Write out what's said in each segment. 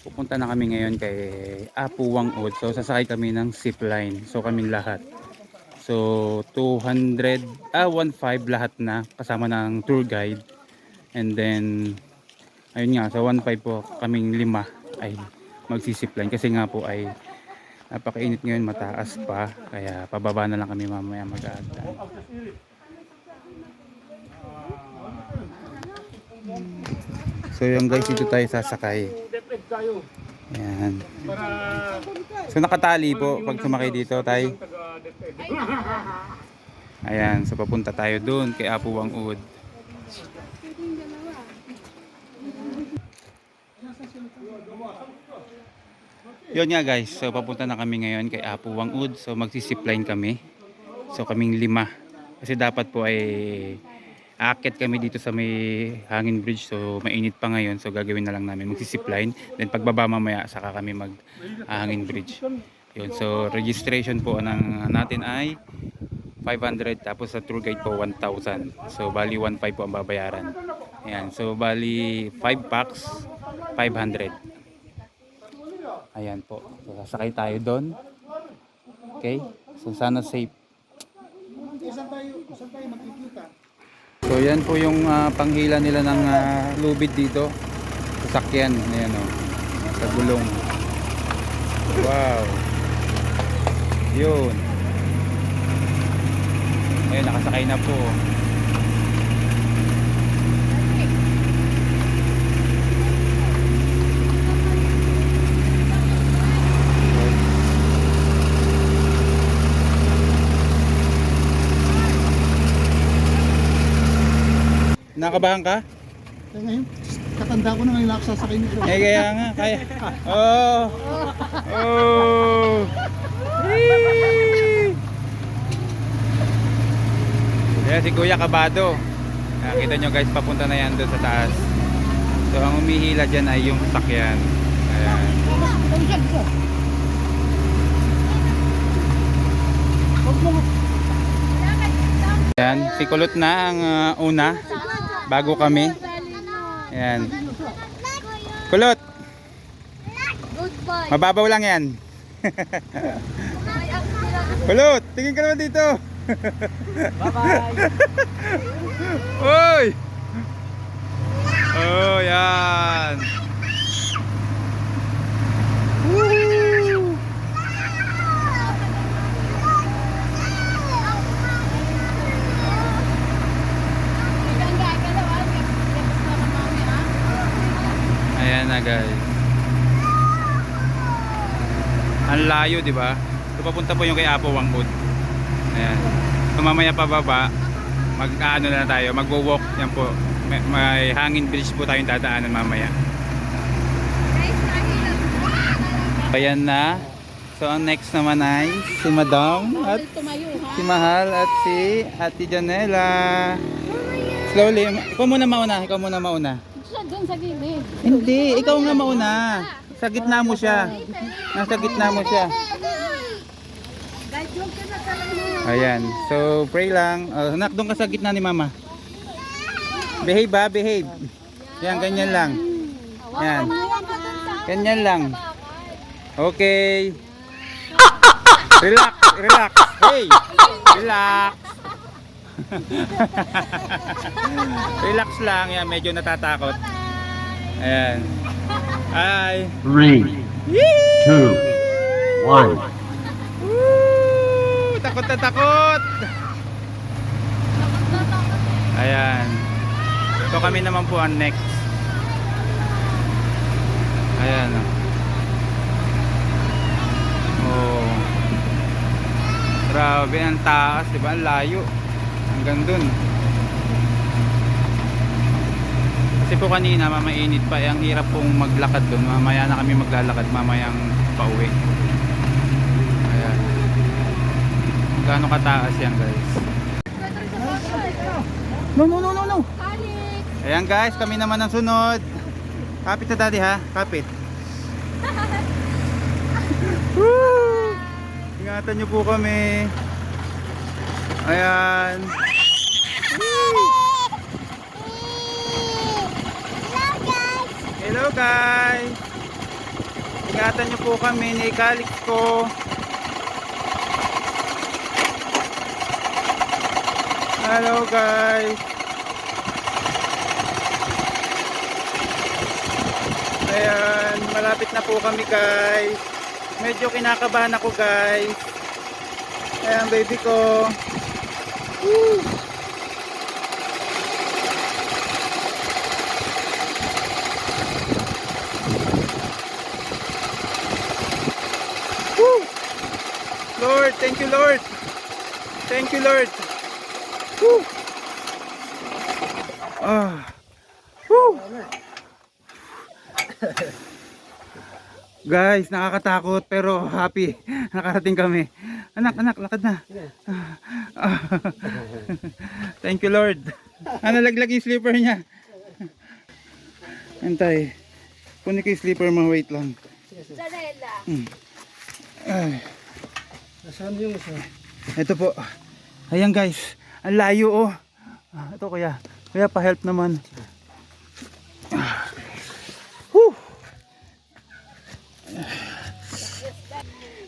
Pupunta na kami ngayon kay Apu Wangud. So sasakay kami ng zipline. So kaming lahat. So 200, ah 1.5 lahat na kasama ng tour guide. And then ayun nga, so 1.5 po kaming lima ay magsisipline kasi nga po ay napakainit ngayon mataas pa kaya pababa na lang kami mamaya mag-aantay. So yung guys dito tayo sasakay. Ayan. So nakatali po pag sumakay dito tayo. Ayan, so papunta tayo doon kay Apo Wangud. Yun nga guys, so papunta na kami ngayon kay Apo Wangud. So magsisipline kami. So kaming lima. Kasi dapat po ay aakyat kami dito sa may hangin bridge. So mainit pa ngayon. So gagawin na lang namin magsisipline. Then pagbaba mamaya saka kami mag hangin bridge. Yun, so registration po ng natin ay 500 tapos sa tour guide po 1,000. So bali 1,500 po ang babayaran. Ayan, so bali 5 packs 500. Ayan po. So, sasakay tayo doon. Okay? So sana safe. So yan po yung ah, panghila nila ng ah, lubid dito. Sasakyan. Ayan o. Sa gulong. Wow. Yun. Ayun, nakasakay na po. Nakabahan ka? Kaya ngayon, katanda ko na ngayon nakasasakay nito. Eh kaya nga, kaya. Oh. Oh. Whee! Kaya si Kuya Kabado. Nakita nyo guys, papunta na yan doon sa taas. So ang umihila dyan ay yung sakyan. Ayan. Ayan, si Kulot na ang uh, una. Bago kami. Ayan. Kulot, Goodbye. mababaw lang yan. Kulot, tingin ka naman dito. Bye-bye! Uy! Oh, yan. Na guys. Ang layo, di ba? So papunta po yung kay Apo Wangkod. Ayan. So mamaya pababa, mag ano na tayo, magwo-walk yan po. May, may hangin bridge po tayong dadaanan mamaya. Ayan na. So ang next naman ay si Madam at si Mahal at si Ate Janela. Slowly, ikaw muna mauna, ikaw muna mauna. Siya doon sa gilid. Hindi, ikaw nga mauna. Sa gitna mo siya. Nasa gitna mo siya. Ayan. So, pray lang. Uh, nak, doon ka sa gitna ni mama. Behave ba? Behave. Yan, ganyan lang. Yan. Ganyan lang. Okay. Relax, relax. Hey, relax. relax lang. Yan, medyo natatakot. Ayan. Hi. Three, two, one. Woo! Takot na takot. Ayan. So kami naman po ang next. Ayan. Oh. Grabe ang taas, 'di ba? Ang layo. Hanggang dun. Kasi po kanina mamainit pa, eh, ang hirap pong maglakad doon. Mamaya na kami maglalakad, mamayang pauwi. Ayan. Gaano kataas yan guys? No, no, no, no, no. Ayan guys, kami naman ang sunod. Kapit na daddy ha, kapit. Woo! Ingatan nyo po kami. Ayan. Hello guys. Ingatan niyo po kami ni Calix ko. Hello guys. Ayan, malapit na po kami guys. Medyo kinakabahan ako guys. Ayan, baby ko. Woo! Lord, thank you Lord. Thank you Lord. Woo! Ah. Woo! Guys, nakakatakot pero happy. Nakarating kami. Anak, anak, lakad na. Thank you Lord. Ah, nalaglag yung slipper niya. Antay. Kunin ko yung slipper mo, wait lang. Sarela. Ay. Nasaan yung isa? Ito po. Ayan guys. Ang layo oh. Ah, Ito kuya. Kuya pa-help naman. Ah. Whew.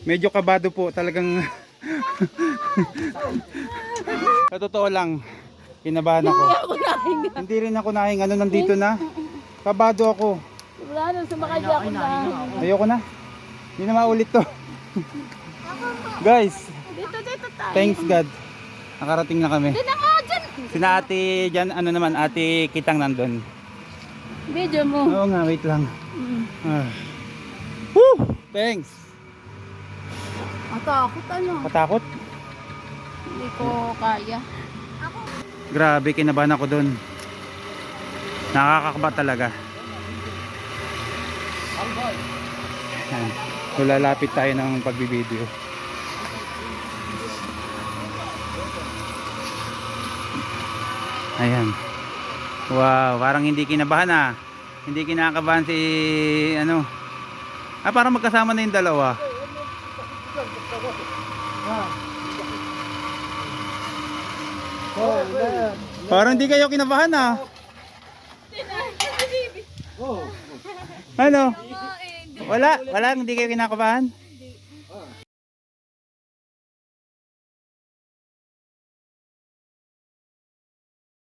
Medyo kabado po talagang Sa totoo lang kinabahan ako. Hindi rin ako nahinga ano nandito na. Kabado ako. Wala na, sumakay ako nahinga. Ayoko na. Hindi na maulit to. Guys, Dito, dito tayo. thanks God. Nakarating na kami. Dito nga dyan. Sina ate dyan, ano naman, ate kitang nandun. Video mo. Oo nga, wait lang. Mm. Ah. Woo! Thanks. Matakot ano. Patakot? Hindi ko kaya. Grabe, kinabahan ako dun. Nakakakaba talaga. Ayan. So lalapit tayo ng pagbibideo. Ayan. Wow, parang hindi kinabahan ah. Hindi kinakabahan si ano. Ah, parang magkasama na yung dalawa. Parang hindi kayo kinabahan ah. Oh. Ano? Wala, wala, hindi kayo kinakabahan.